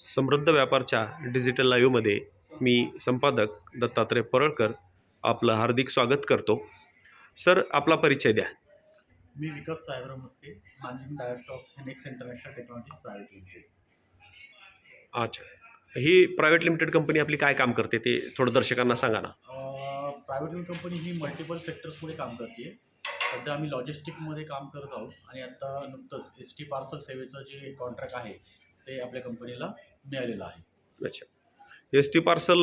समृद्ध व्यापारच्या डिजिटल लाईव्हमध्ये मी संपादक दत्तात्रय परळकर आपलं हार्दिक स्वागत करतो. सर आपला परिचय द्या. मी Vikas Sahebrao Maske managing director of Henex international technologies private limited अच्छा. ही प्रायव्हेट लिमिटेड कंपनी आपली काय काम करते ते थोडं दर्शकांना सांगा ना. प्रायव्हेट लिमिटेड कंपनी ही मल्टिपल सेक्टर्समध्ये काम करते. सध्या आम्ही लॉजिस्टिकमध्ये काम करत आहोत आणि आता नुकतंच एस टी पार्सल सेवेचं जे कॉन्ट्रॅक्ट आहे ते आपल्या कंपनीला मिळालेलं आहे. अच्छा. एस टी पार्सल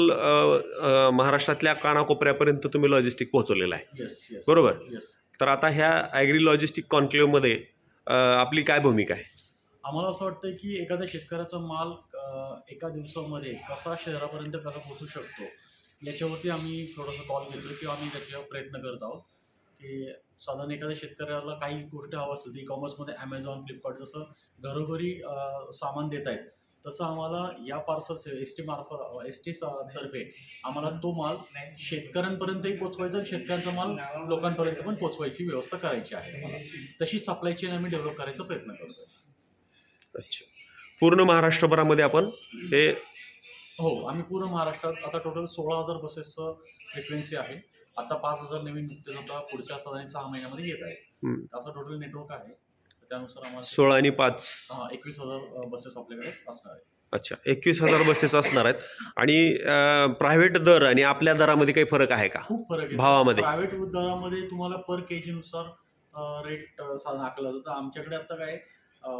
महाराष्ट्रातल्या कानाकोपऱ्यापर्यंत तुम्ही लॉजिस्टिक पोहोचवलेलं आहे. येस येस बरोबर. येस तर आता ह्या ॲग्री लॉजिस्टिक कॉन्क्लेव्हमध्ये आपली काय भूमिका आहे? आम्हाला असं वाटतं की एखाद्या शेतकऱ्याचा माल अ, एका दिवसामध्ये कसा शहरापर्यंत कसा पोहोचू शकतो याच्यावरती आम्ही थोडंसं कॉल घेतो किंवा आम्ही त्याच्यावर प्रयत्न करत आहोत. की साधारण एखाद्या शेतकऱ्याला काही गोष्टी हवं असेल तर ई कॉमर्समध्ये ॲमेझॉन फ्लिपकार्ट जसं घरोघरी अ, सामान देत आहेत तसं आम्हाला या पार्सल एस टी मार्फत एस टी तर्फे आम्हाला तो माल शेतकऱ्यांपर्यंतही पोचवायचा शेतकऱ्यांचा माल लोकांपर्यंत पण पोचवायची व्यवस्था करायची आहे. तशी सप्लाय चेन आम्ही डेव्हलप करायचा प्रयत्न करतोय. अच्छा. पूर्ण महाराष्ट्रभरामध्ये आपण हे हो आम्ही पूर्ण महाराष्ट्रात आता टोटल सोळा हजार बसेसचं फ्रिक्वेन्सी आहे. आता पाच हजार नवीन नुकतेच आता पुढच्या साधारण सहा महिन्यामध्ये येत आहे असं टोटल नेटवर्क आहे. त्यानुसार आम्हाला सोळा आणि पाच. हा, एकवीस हजार बसेस आपल्याकडे असणार आहे अच्छा एकवीस हजार बसेस असणार आहेत. आणि प्रायव्हेट दर आणि आपल्या दरामध्ये काही फरक आहे का? खूप फरक आहे. भावामध्ये? प्रायव्हेट दरामध्ये तुम्हाला पर के जीनुसार रेट साधारण आखला जातो. आमच्याकडे आता काय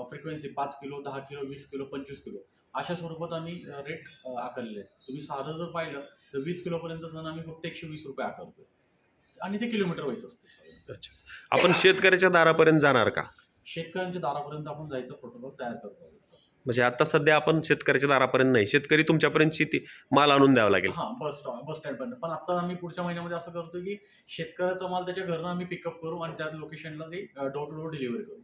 फ्रिक्वेन्सी पाच किलो दहा किलो वीस किलो पंचवीस किलो. अशा स्वरूपात आम्ही रेट आकारलेले आहेत. तुम्ही साधं जर पाहिलं तर वीस किलोपर्यंत साधारण आम्ही फक्त एकशे वीस रुपये आकारतो आणि ते किलोमीटर वाईज असते. अच्छा. आपण शेतकऱ्याच्या दारापर्यंत जाणार का? शेतकऱ्यांच्या दारापर्यंत आपण जायचं प्रोटोकॉल तयार करतो. म्हणजे आता सध्या आपण शेतकऱ्याच्या दारापर्यंत नाही. शेतकरी तुमच्यापर्यंत शेती माल आणून द्यावा लागेल. हां बस स्टॉप बस स्टँडपर्यंत पण आता आम्ही पुढच्या महिन्यामध्ये असं करतो की शेतकऱ्याचा माल त्याच्या घरनं आम्ही पिकअप करू आणि त्या लोकेशनला ते डोर टू डोर डिलिव्हरी करू.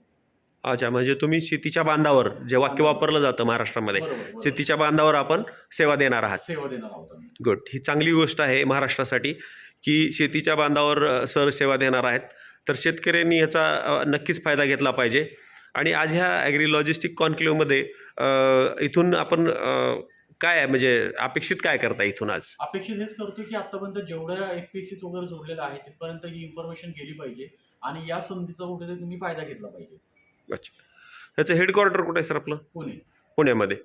अच्छा म्हणजे तुम्ही शेतीच्या बांधावर जे वाक्य वापरलं जातं महाराष्ट्रामध्ये बरोबर, बरोबर. शेतीच्या बांधावर आपण सेवा देणार आहात. सेवा देणार आहोत आम्ही. गुड ही चांगली गोष्ट आहे महाराष्ट्रासाठी की शेतीच्या बांधावर अ, सर सेवा देणार आहेत. तर शेतकऱ्यांनी याचा अ, नक्कीच फायदा घेतला पाहिजे. आणि आज ह्या ॲग्री लॉजिस्टिक कॉन्क्लेव्हमध्ये अ, इथून आपण काय आहे? म्हणजे अपेक्षित काय करता इथून आज? अपेक्षित हेच करतो की आतापर्यंत जेवढ्या एफ पी सीच वगैरे जोडलेल्या आहेत तिथपर्यंत ही इन्फॉर्मेशन गेली पाहिजे. आणि या संधीचा कुठेतरी तुम्ही फायदा घेतला पाहिजे. अच्छा. ह्याचं हेडक्वार्टर कुठे आहे सर आपलं? पुणे. पुण्यामध्ये.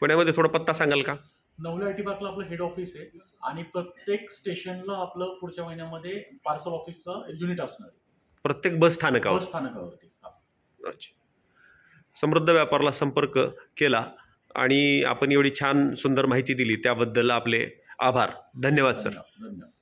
पुण्यामध्ये थोडा पत्ता सांगाल का? नवल्या आय टी पार्कला आपलं हेड ऑफिस आहे. आणि प्रत्येक स्टेशनला आपलं पुढच्या महिन्यामध्ये पार्सल ऑफिसचं युनिट असणार आहे. प्रत्येक बस स्थानकावर. बस स्थानकावरती. अच्छा. समृद्ध व्यापारला संपर्क केला आणि आपण एवढी छान सुंदर माहिती दिली त्याबद्दल आपले आभार. धन्यवाद सर. धन्यवाद.